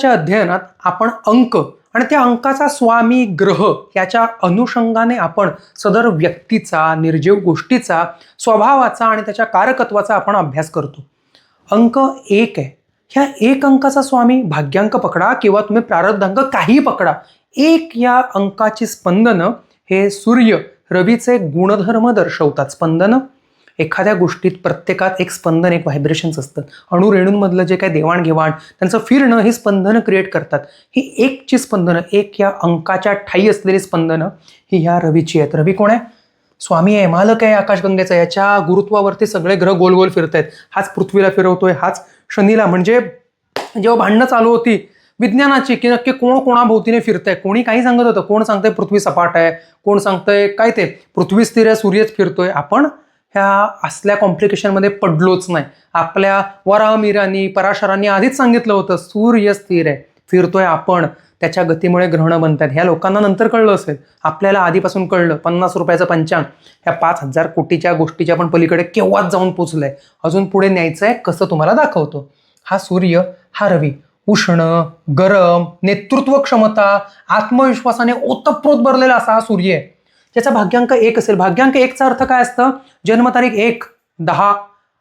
च्या अध्ययनात आपण अंक आणि त्या अंकाचा स्वामी ग्रह याच्या अनुषंगाने आपण सदर व्यक्तीचा निर्जीव गोष्टीचा स्वभावाचा आणि त्याच्या कारकत्वाचा आपण अभ्यास करतो. अंक एक आहे. ह्या एक अंकाचा स्वामी भाग्यांक पकडा किंवा तुम्ही प्रारब्धांक काही पकडा. एक या अंकाची स्पंदनं हे सूर्य रवीचे गुणधर्म दर्शवतात. स्पंदनं एखाद्या गोष्टीत प्रत्येकात एक स्पंदन एक व्हायब्रेशन्स असतं. अणुरेणूंमधलं जे काही देवाणघेवाण त्यांचं फिरणं ही स्पंदनं क्रिएट करतात. ही एकची स्पंदनं एक या अंकाच्या ठाई असलेली स्पंदनं ही ह्या रवीची आहेत. रवी कोण आहे? स्वामी आहे मालक आहे आकाशगंगेचा. याच्या गुरुत्वावरती सगळे ग्रह गोल गोल फिरत आहेत हाच पृथ्वीला फिरवतोय हाच शनीला. म्हणजे जेव्हा भांडणं चालू होती विज्ञानाची की नक्की कोण कोणाभोवतीने फिरतंय? कोणी काही सांगत होतं? कोण सांगतंय पृथ्वी सपाट आहे? कोण सांगतंय काय ते? पृथ्वी स्थिर आहे सूर्यच फिरतोय. आपण ह्या असल्या कॉम्प्लिकेशनमध्ये पडलोच नाही. आपल्या वरामिरांनी पराशरांनी आधीच सांगितलं होतं सूर्य स्थिर आहे फिरतोय आपण. त्याच्या गतीमुळे ग्रहणं बनतात. ह्या लोकांना नंतर कळलं असेल. आपल्याला आधीपासून कळलं पन्नास रुपयाचं पंचांग. ह्या पाच हजार कोटीच्या गोष्टीच्या पण पलीकडे केव्हाच जाऊन पोचलंय? अजून पुढे न्यायचं आहे कसं तुम्हाला दाखवतो? हा सूर्य हा रवी. उष्ण गरम नेतृत्व क्षमता आत्मविश्वासाने ओतप्रोत भरलेला असा हा सूर्य आहे. याचा भाग्यांक एक असेल. भाग्यांक एकचा अर्थ काय असतं? जन्मतारीख एक दहा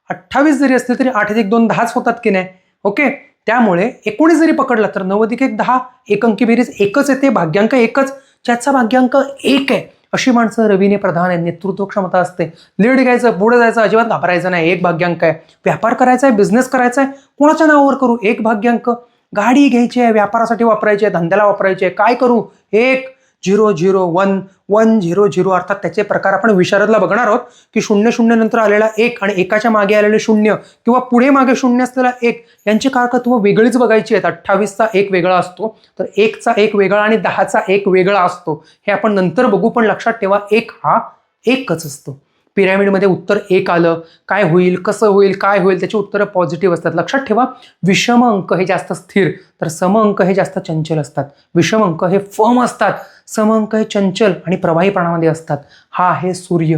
अठ्ठावीस जरी असतील तरी आठ एक दोन दहाच होतात की नाही? ओके? त्यामुळे एकोणीस जरी पकडला तर नव्वद एक दहा एक अंकी बेरीज एकच येते भाग्यांक एकच. ज्याचा भाग्यांक एक आहे अशी माणसं रवीने प्रधान आहे नेतृत्व क्षमता असते. लीड घ्यायचं पुढे जायचं अजिबात घाबरायचं नाही. एक भाग्यांक आहे. व्यापार करायचा आहे बिझनेस करायचा आहे कोणाच्या नावावर करू? एक भाग्यांक. गाडी घ्यायची आहे व्यापारासाठी वापरायची आहे धंद्याला वापरायची आहे. काय करू? एक zero zero one one zero zero अर्थात त्याचे प्रकार आपण विशारदला बघणार आहोत की शून्य शून्य नंतर आलेला एक आणि एकाच्या मागे आलेले शून्य किंवा पुढे मागे शून्य असलेला एक यांची कारकत्व वेगळीच बघायची आहेत. अठ्ठावीसचा एक वेगळा असतो तर एकचा एक वेगळा आणि दहाचा एक वेगळा असतो. हे आपण नंतर बघू पण लक्षात ठेवा एक हा एकच असतो. पिरॅमिडमध्ये उत्तर एक आलं. काय होईल कसं होईल काय होईल त्याची उत्तरं पॉझिटिव्ह असतात. लक्षात ठेवा विषम अंक हे जास्त स्थिर तर सम अंक हे जास्त चंचल असतात. विषम अंक हे फर्म असतात. सम अंक हे चंचल आणि प्रवाहीपणामध्ये असतात. हा आहे सूर्य.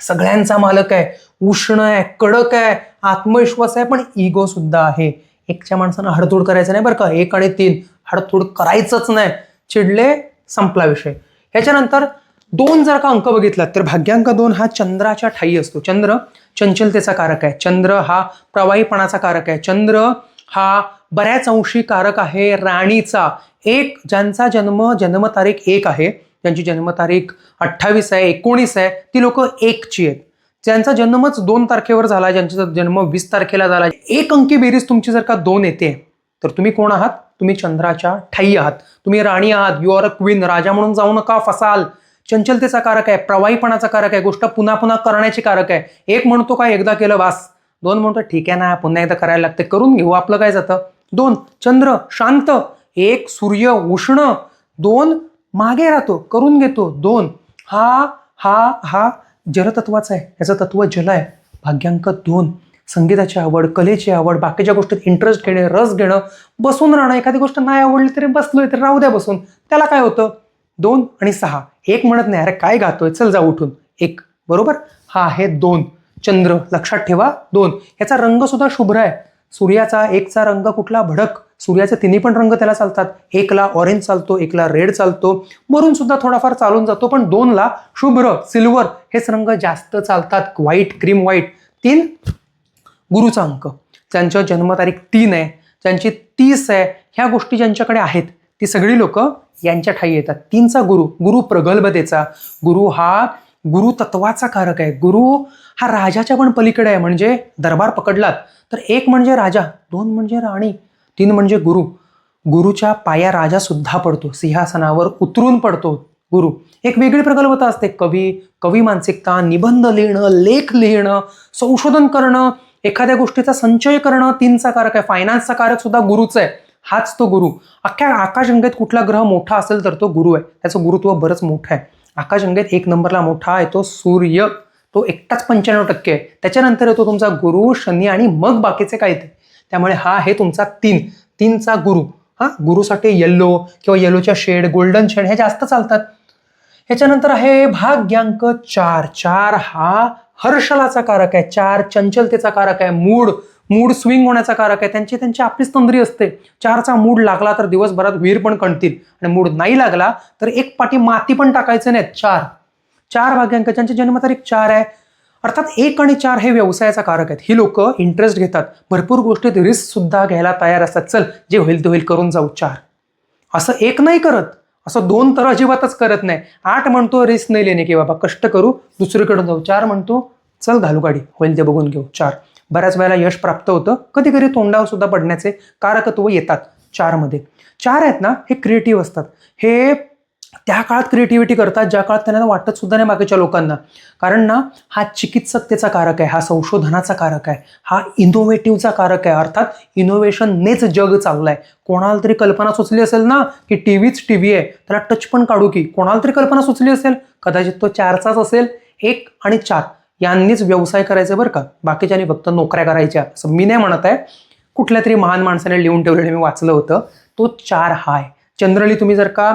सगळ्यांचा मालक आहे. उष्ण आहे कडक आहे आत्मविश्वास आहे पण इगो सुद्धा आहे. एकच्या माणसानं हडतोड करायचं नाही बरं का? एक आणि तीन. हडतोड करायचंच नाही. चिडले संपला विषय. ह्याच्यानंतर दोन जर का अंक बघितलात तर भाग्यांक दोन हा चंद्राच्या ठाई असतो. चंद्र चंचलतेचा कारक आहे. चंद्र हा प्रवाहीपणाचा कारक आहे. चंद्र हा बऱ्याच अंशी कारक आहे राणीचा. एक ज्यांचा जन्म जन्मतारीख एक आहे ज्यांची जन्मतारीख अठ्ठावीस आहे एकोणीस आहे ती लोक एकची आहेत. ज्यांचा जन्मच दोन तारखेवर झाला ज्यांचा जन्म वीस तारखेला झाला. एक अंकी बेरीज तुमची जर का दोन येते तर तुम्ही कोण आहात? तुम्ही चंद्राच्या ठाई आहात. तुम्ही राणी आहात. यू आर अ क्वीन राजा म्हणून जाऊ नका फसाल. चंचलतेचा कारक आहे प्रवाहीपणाचा कारक आहे गोष्ट पुन्हा पुन्हा करण्याची कारक आहे. एक म्हणतो काय एकदा केलं वास दोन म्हणतो ठीक आहे ना पुन्हा एकदा करायला लागते. करून घेऊ आपलं काय जातं? दोन चंद्र शांत एक सूर्य उष्ण दोन मागे राहतो करून घेतो दोन. हा हा हा जलतत्वाचा आहे. याचं तत्व जल आहे. भाग्यांक दोन. संगीताची आवड कलेची आवड बाकीच्या गोष्टीत इंटरेस्ट घेणे रस घेणं बसून राहणं एखादी गोष्ट नाही आवडली तरी बसलोय तर राहू द्या बसून. त्याला काय होतं? दोन आणि सहा. एक म्हणत नाही अरे काय गातोय? चल जा उठून. एक. बरोबर? हा आहे दोन. चंद्र लक्षात ठेवा दोन. याचा रंग सुद्धा शुभ्र आहे. सूर्याचा एकचा रंग कुठला भडक? सूर्याचे तिन्ही पण रंग त्याला चालतात. एकला ऑरेंज चालतो एकला रेड चालतो. मरून सुद्धा थोडाफार चालून जातो पण दोनला शुभ्र सिल्वर हेच रंग जास्त चालतात. व्हाईट क्रीम व्हाईट तीन गुरुचा अंक. ज्यांच्या जन्मतारीख तीन आहे ज्यांची तीस आहे ह्या गोष्टी ज्यांच्याकडे आहेत ती सगळी लोक यांच्या ठाई येतात. तीनचा गुरु गुरु प्रगल्भतेचा. गुरु हा गुरु तत्वाचा कारक आहे. गुरु हा राजाच्या पण पलीकडे आहे. म्हणजे दरबार पकडलात तर एक म्हणजे राजा दोन म्हणजे राणी तीन म्हणजे गुरु. गुरुच्या पाया राजा सुद्धा पडतो सिंहासनावर उतरून पडतो गुरु. एक वेगळी प्रगल्भता असते. कवी कवी मानसिकता निबंध लिहिणं लेख लिहिणं संशोधन करणं एखाद्या गोष्टीचा संचय करणं तीनचा कारक आहे. फायनान्सचा कारक सुद्धा गुरुच आहे. हाच तो गुरु. अख्ख्या आकाशगंगेत कुठला ग्रह मोठा असेल तर तो गुरु आहे. त्याचं गुरुत्व बरंच मोठं आहे. आकाशगंगेत एक नंबरला मोठा आहे तो सूर्य. तो एकटाच पंच्याण्णव टक्के आहे. त्याच्यानंतर येतो तुमचा गुरु शनी आणि मग बाकीचे काय ते त्यामुळे हा आहे तुमचा तीन. तीनचा गुरु. हा गुरुसाठी येल्लो किंवा येलोच्या शेड गोल्डन शेड हे जास्त चालतात. ह्याच्यानंतर आहे भाग्यांक चार. चार हा हर्षलाचा कारक आहे. चार चंचलतेचा कारक आहे. मूड मूड स्विंग होण्याचा कारक आहे. त्यांची त्यांची आपलीच तंद्री असते. चारचा मूड लागला तर दिवसभरात विहीर पण कणतील आणि मूड नाही लागला तर एक पाठी माती पण टाकायचं नाही चार. चार भाग्यांक ज्यांची जन्मतारीख चार आहे. अर्थात एक आणि चार हे व्यवसायाचा कारक आहेत. ही लोक इंटरेस्ट घेतात. भरपूर गोष्टीत रिस्क सुद्धा घ्यायला तयार असतात. चल जे होईल ते होईल करून जाऊ चार. असं एक नाही करत. असं दोन तर अजिबातच करत नाही. आठ म्हणतो रिस्क नाही लेणे की बाबा कष्ट करू. दुसरीकडून जाऊ. चार म्हणतो चल घालू गाडी. होईल ते बघून घेऊ. चार. बऱ्याच वेळेला यश प्राप्त होतं. कधी कधी तोंडावर सुद्धा पडण्याचे कारकत्व येतात चारमध्ये. चार आहेत ना हे क्रिएटिव्ह असतात. हे त्या काळात क्रिएटिव्हिटी करतात ज्या काळात त्यांना वाटत सुद्धा नाही बाकीच्या लोकांना. कारण ना हा चिकित्सकतेचा कारक आहे हा संशोधनाचा कारक आहे हा इनोव्हेटिव्हचा कारक आहे. अर्थात इनोव्हेशननेच जग चाललंय. कोणाला तरी कल्पना सुचली असेल ना की टी व्हीच टी व्ही आहे त्याला टच पण काढू की. कोणाला तरी कल्पना सुचली असेल कदाचित तो चारचाच असेल एक आणि चार. यांनीच व्यवसाय करायचे बरं का. बाकीच्यांनी फक्त नोकऱ्या करायच्या. असं मी नाही म्हणत आहे. कुठल्या तरी महान माणसाने लिहून ठेवलेलं मी वाचलं होतं. तो चार हा आहे. जनरली तुम्ही जर का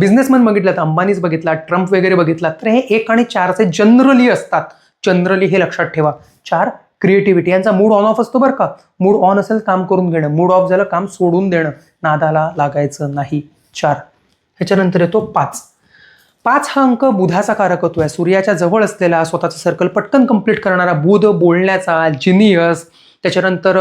बिझनेसमॅन बघितलं तर अंबानीच बघितला ट्रम्प वगैरे बघितला तर हे एक आणि चारचे जनरली असतात. जनरली हे लक्षात ठेवा. चार क्रिएटिव्हिटी यांचा मूड ऑन ऑफ असतो बरं का. मूड ऑन असेल काम करून घेणं. मूड ऑफ झालं काम सोडून देणं. नादाला लागायचं नाही. चार ह्याच्यानंतर येतो पाच. पाच हा अंक बुधाचा कारकत्व आहे सूर्याच्या जवळ असलेला स्वतःचं सर्कल पटकन कंप्लीट करणारा बुध बोलण्याचा जिनियस त्याच्यानंतर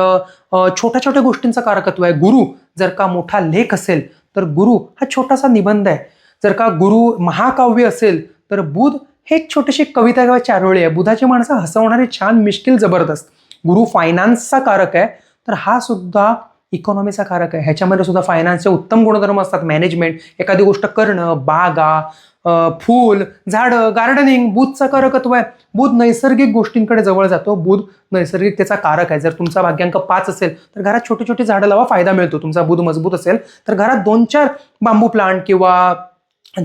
छोट्या छोट्या गोष्टींचा कारकत्व आहे. गुरु जर का मोठा लेख असेल तर गुरु हा छोटासा निबंध आहे. जर का गुरु महाकाव्य असेल तर बुध हे एक छोटीशी कविता किंवा चारोळी आहे. बुधाची माणसं हसवणारी छान मिश्किल जबरदस्त. गुरु फायनान्सचा कारक आहे. तर हा सुद्धा इकॉनॉमीचा कारक आहे. ह्याच्यामध्ये सुद्धा फायनान्सचे उत्तम गुणधर्म असतात. मॅनेजमेंट एखादी गोष्ट करणं बागा फूल झाडं गार्डनिंग बुधचं कारकत्व आहे बुध नैसर्गिक गोष्टींकडे जवळ जातो. बुध नैसर्गिकतेचा कारक आहे. जर तुमचा भाग्यांक पाच असेल तर घरात छोटी छोटी झाडं लावा फायदा मिळतो. तुमचा बुध मजबूत असेल तर घरात दोन चार बांबू प्लांट किंवा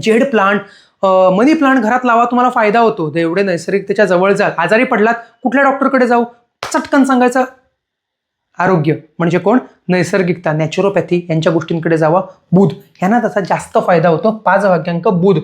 जेड प्लांट मनी प्लांट घरात लावा तुम्हाला फायदा होतो. ते एवढे नैसर्गिकतेच्या जवळ जा आजारी पडलात कुठल्या डॉक्टरकडे जाऊ? चटकन सांगायचं आरोग्य म्हणजे कोण? नैसर्गिकता. नॅचरोपॅथी यांच्या गोष्टींकडे जावा. बुध. ह्यांना त्याचा जास्त फायदा होतो. पाच भाग्यांक बुध.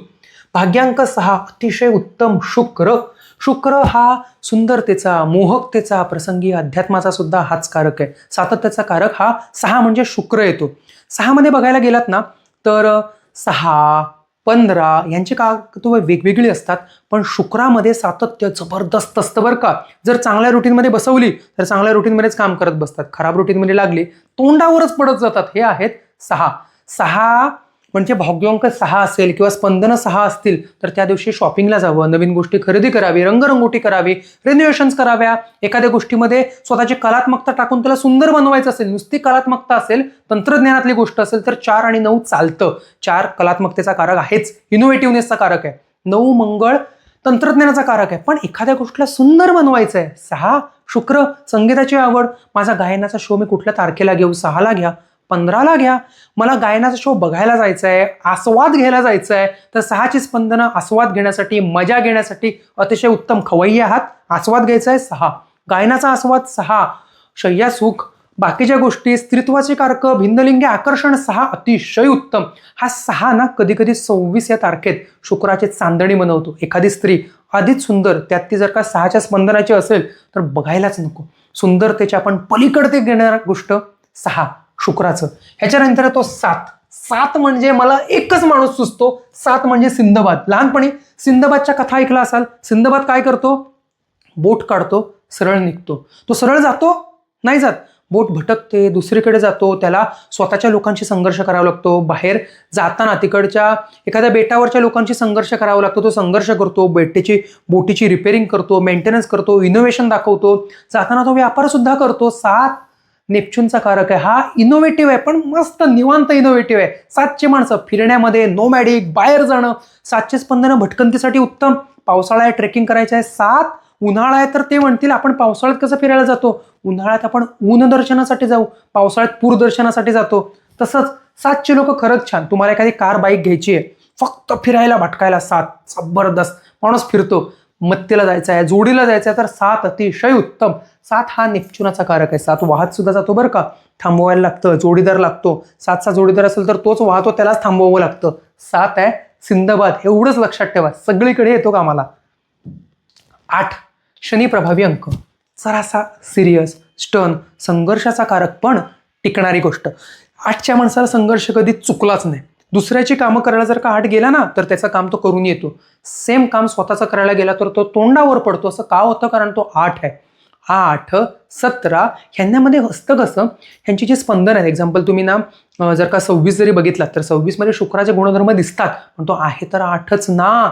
भाग्यांक सहा. अतिशय उत्तम शुक्र. शुक्र हा सुंदरतेचा मोहकतेचा प्रसंगी अध्यात्माचा सुद्धा हाच कारक आहे. सातत्याचा कारक हा सहा म्हणजे शुक्र येतो. सहामध्ये बघायला गेलात ना तर सहा पंधरा यांची कारकत्व वेगवेगळी असतात पण शुक्रामध्ये सातत्य जबरदस्त असतं बरं का. जर चांगल्या रुटीनमध्ये बसवली तर चांगल्या रुटीनमध्येच काम करत बसतात. खराब रुटीनमध्ये लागली तोंडावरच पडत जातात. हे आहेत सहा. सहा म्हणजे भाग्यांक सहा असेल किंवा स्पंदन सहा असतील तर त्या दिवशी शॉपिंगला जावं. नवीन गोष्टी खरेदी करावी रंगरंगोटी करावी रिनोव्हेशन्स कराव्या. एखाद्या गोष्टीमध्ये स्वतःची कलात्मकता टाकून त्याला सुंदर बनवायचं असेल नुसती कलात्मकता असेल तंत्रज्ञानातली गोष्ट असेल तर चार आणि नऊ चालतं. चार कलात्मकतेचा कारक आहेच. इनोव्हेटिव्हनेसचा कारक आहे. नऊ मंगळ तंत्रज्ञानाचा कारक आहे. पण एखाद्या गोष्टीला सुंदर बनवायचं आहे. सहा शुक्र संगीताची आवड. माझा गायनाचा शो मी कुठल्या तारखेला घेऊ सहाला घ्या. पंधराला घ्या. मला गायनाचा शो बघायला जायचा आहे आस्वाद घ्यायला जायचं आहे तर सहाची स्पंदनं आस्वाद घेण्यासाठी मजा घेण्यासाठी अतिशय उत्तम खवय्ये आहात. आस्वाद घ्यायचा आहे सहा. गायनाचा आस्वाद सहा. शय्या सुख. बाकीच्या गोष्टी स्त्रीत्वाचे कारक भिन्नलिंगी आकर्षण सहा अतिशय उत्तम. हा सहा ना कधी कधी सव्वीस या तारखेत शुक्राची चांदणी बनवतो एखादी स्त्री आधीच सुंदर त्यात ती जर का सहाच्या स्पंदनाची असेल तर बघायलाच नको. सुंदरतेच्या आपण पलीकडते घेणारा गोष्ट सहा. शुक्राचं. ह्याच्यानंतर तो सात. सात म्हणजे मला एकच माणूस सुचतो. सात म्हणजे सिंधबाद लहानपणी सिंधबादच्या कथा ऐकला असाल. सिंधबाद काय करतो? बोट काढतो सरळ निघतो. तो सरळ जातो? नाही जात. बोट भटकते दुसरीकडे जातो. त्याला स्वतःच्या लोकांशी संघर्ष करावा लागतो. बाहेर जाताना तिकडच्या एखाद्या बेटावरच्या लोकांशी संघर्ष करावा लागतो. तो संघर्ष करतो बेटेची बोटीची रिपेरिंग करतो मेंटेनन्स करतो इनोव्हेशन दाखवतो. जाताना तो व्यापारसुद्धा करतो. सात नेपच्यूनचा कारक आहे. हा इनोव्हेटिव्ह आहे पण मस्त निवांत इनोव्हेटिव्ह आहे. सातशे माणसं फिरण्यामध्ये नोमॅडिक बाहेर जाणं सातशे स्पंदनं भटकंतीसाठी उत्तम. पावसाळा आहे ट्रेकिंग करायचं आहे सात. उन्हाळा आहे तर ते म्हणतील आपण पावसाळ्यात कसं फिरायला जातो? उन्हाळ्यात आपण ऊन दर्शनासाठी जाऊ पावसाळ्यात पूर दर्शनासाठी जातो. तसंच सातशे लोक खरंच छान. तुम्हाला एखादी कार बाईक घ्यायची आहे फक्त फिरायला भटकायला सात. जबरदस्त. माणूस फिरतो. मत्तेला जायचं आहे जोडीला जायचं आहे तर सात अतिशय उत्तम. सात हा नेपच्युनाचा कारक आहे. सात वाहत सुद्धा जातो बरं का. थांबवायला लागतं जोडीदार लागतो. सातचा जोडीदार असेल तर तोच वाहतो त्यालाच थांबवावं लागतं. सात आहे सिंदबाद एवढंच लक्षात ठेवा. सगळीकडे येतो कामाला आठ शनी प्रभावी अंक. जरासा सिरियस स्टन संघर्षाचा कारक पण टिकणारी गोष्ट. आठच्या माणसाला संघर्ष कधी चुकलाच नाही. दुसऱ्याची कामं करायला जर का आठ गेला ना तर त्याचं काम तो करून येतो. सेम काम स्वतःचं करायला गेला तर तो तोंडावर पडतो असं का होतं? कारण तो आठ आहे. आठ सतरा ह्यांच्यामध्ये असतं कसं ह्यांची जी स्पंदन आहेत एक्झाम्पल तुम्ही ना जर का सव्वीस जरी बघितलात तर सव्वीसमध्ये शुक्राचे गुणधर्म दिसतात पण तो आहे तर आठच ना.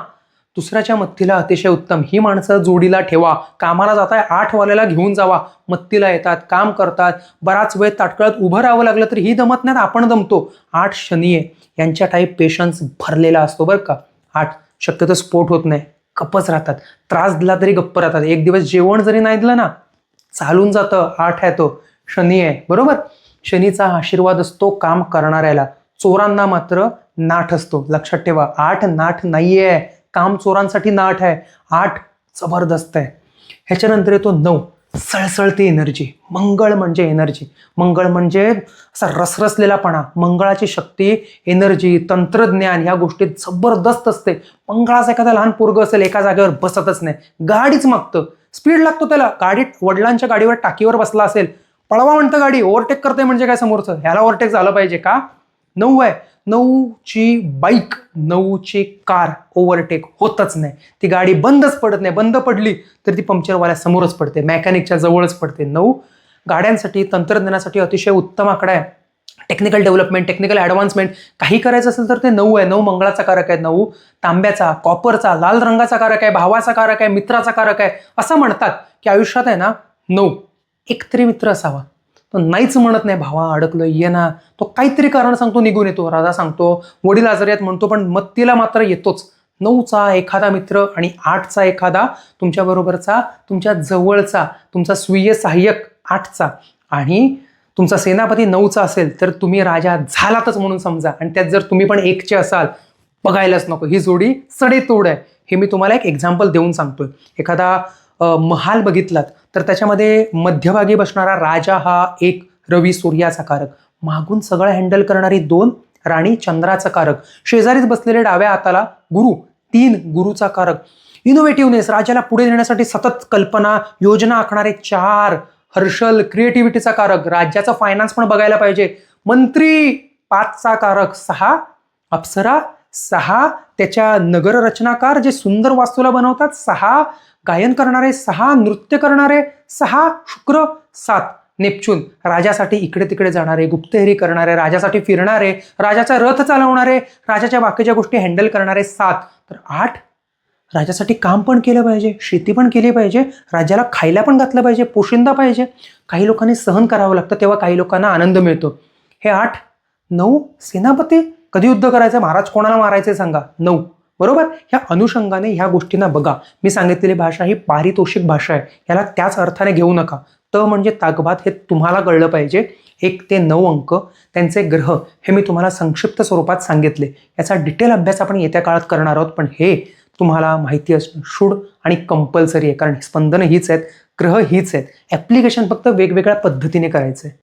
दुसऱ्याच्या मत्तीला अतिशय उत्तम. ही माणसं जोडीला ठेवा. कामाला जाताय आठ वाल्याला घेऊन जावा. मत्तीला येतात काम करतात. बराच वेळ ताटकळत उभं राहावं लागलं तरी ही दमत नाहीत आपण दमतो. आठ शनी आहे. यांच्या टाईप पेशन्स भरलेला असतो बरं का. आठ शक्यतो स्फोट होत नाही. गप्पच राहतात. त्रास दिला तरी गप्प राहतात. एक दिवस जेवण जरी नाही दिलं ना चालून जातं. आठ आहे तो. शनी आहे. बरोबर? शनीचा आशीर्वाद असतो काम करणाऱ्याला. चोरांना मात्र नाठ असतो. लक्षात ठेवा. आठ नाठ नाहीये. काम चोरांसाठी नाठ आहे. आठ जबरदस्त आहे. ह्याच्यानंतर येतो नऊ. सळसळती एनर्जी मंगळ म्हणजे एनर्जी मंगळ म्हणजे असा रसरसलेलापणा मंगळाची शक्ती एनर्जी तंत्रज्ञान ह्या गोष्टीत जबरदस्त असते. मंगळाचा एखादा लहान पोरग असेल एका जागेवर बसतच नाही. गाडीच मागतं. स्पीड लागतो त्याला. गाडीत वडिलांच्या गाडीवर टाकीवर बसला असेल. पळवा म्हणतं गाडी. ओव्हरटेक करते म्हणजे काय समोरचं? ह्याला ओव्हरटेक झालं पाहिजे का? नऊ आहे. नऊची बाईक नऊची कार ओव्हरटेक होतच नाही. ती गाडी बंदच पडत नाही. बंद पडली तर ती पंक्चरवाल्या समोरच पडते. मेकॅनिकच्या जवळच पडते. नऊ गाड्यांसाठी तंत्रज्ञानासाठी अतिशय उत्तम आकडा आहे. टेक्निकल डेव्हलपमेंट टेक्निकल ॲडव्हान्समेंट काही करायचं असेल तर ते नऊ आहे. नऊ मंगळाचा कारक आहे. नऊ तांब्याचा कॉपरचा लाल रंगाचा कारक आहे. भावाचा कारक आहे. मित्राचा कारक आहे. असं म्हणतात की आयुष्यात आहे ना नऊ. एक तरी मित्र असावा. तो नाहीच म्हणत नाही भावा अडकलं ये ना. तो काहीतरी कारण सांगतो निघून येतो राजा सांगतो वडील आजारी म्हणतो पण मत्तीला मात्र येतोच. नऊचा एखादा मित्र आणि आठचा एखादा तुमच्याबरोबरचा तुमच्या जवळचा तुमचा स्वीय सहाय्यक आठचा आणि तुमचा सेनापती नऊचा असेल तर तुम्ही राजा झालातच म्हणून समजा. आणि त्यात जर तुम्ही पण एकचे असाल बघायलाच नको. ही जोडी सडेतोड आहे. हे मी तुम्हाला एक एक्झाम्पल देऊन सांगतोय. एखादा महाल बघितलात तर त्याच्यामध्ये मध्यभागी बसणारा राजा हा एक रवी सूर्याचा कारक. मागून सगळं हँडल करणारी दोन राणी चंद्राचा कारक. शेजारीच बसलेले डाव्या हाताला गुरु तीन गुरुचा कारक. इनोव्हेटिव्हनेस राजाला पुढे नेण्यासाठी सतत कल्पना योजना आखणारे चार हर्षल क्रिएटिव्हिटीचा कारक. राज्याचा फायनान्स पण बघायला पाहिजे. मंत्री पाचचा कारक सहा अप्सरा सहा त्याच्या नगररचनाकार जे सुंदर वास्तूला बनवतात सहा गायन करणारे सहा नृत्य करणारे सहा शुक्र सात नेपच्यून. राजासाठी इकडे तिकडे जाणारे गुप्तहेरी करणारे राजासाठी फिरणारे राजाचा रथ चालवणारे राजाच्या बाकीच्या गोष्टी हँडल करणारे सात. तर आठ राजासाठी काम पण केलं पाहिजे शेती पण केली पाहिजे राजाला खायला पण घातलं पाहिजे पोशिंदा पाहिजे. काही लोकांनी सहन करावं लागतं तेव्हा काही लोकांना आनंद मिळतो. हे आठ नऊ सेनापती कधी युद्ध करायचं? महाराज कोणाला मारायचे सांगा? नऊ. बरोबर? ह्या अनुषंगाने ह्या गोष्टींना बघा. मी सांगितलेली भाषा ही पारितोषिक भाषा आहे. याला त्याच अर्थाने घेऊ नका. त म्हणजे ताकबात हे तुम्हाला कळलं पाहिजे. एक ते नऊ अंक. त्यांचे ग्रह हे मी तुम्हाला संक्षिप्त स्वरूपात सांगितले. याचा डिटेल अभ्यास आपण येत्या काळात करणार आहोत. पण हे तुम्हाला माहिती असणं शुड आणि कंपल्सरी आहे. कारण स्पंदनं हीच आहेत. ग्रह हीच आहेत. ॲप्लिकेशन फक्त वेगवेगळ्या पद्धतीने करायचं आहे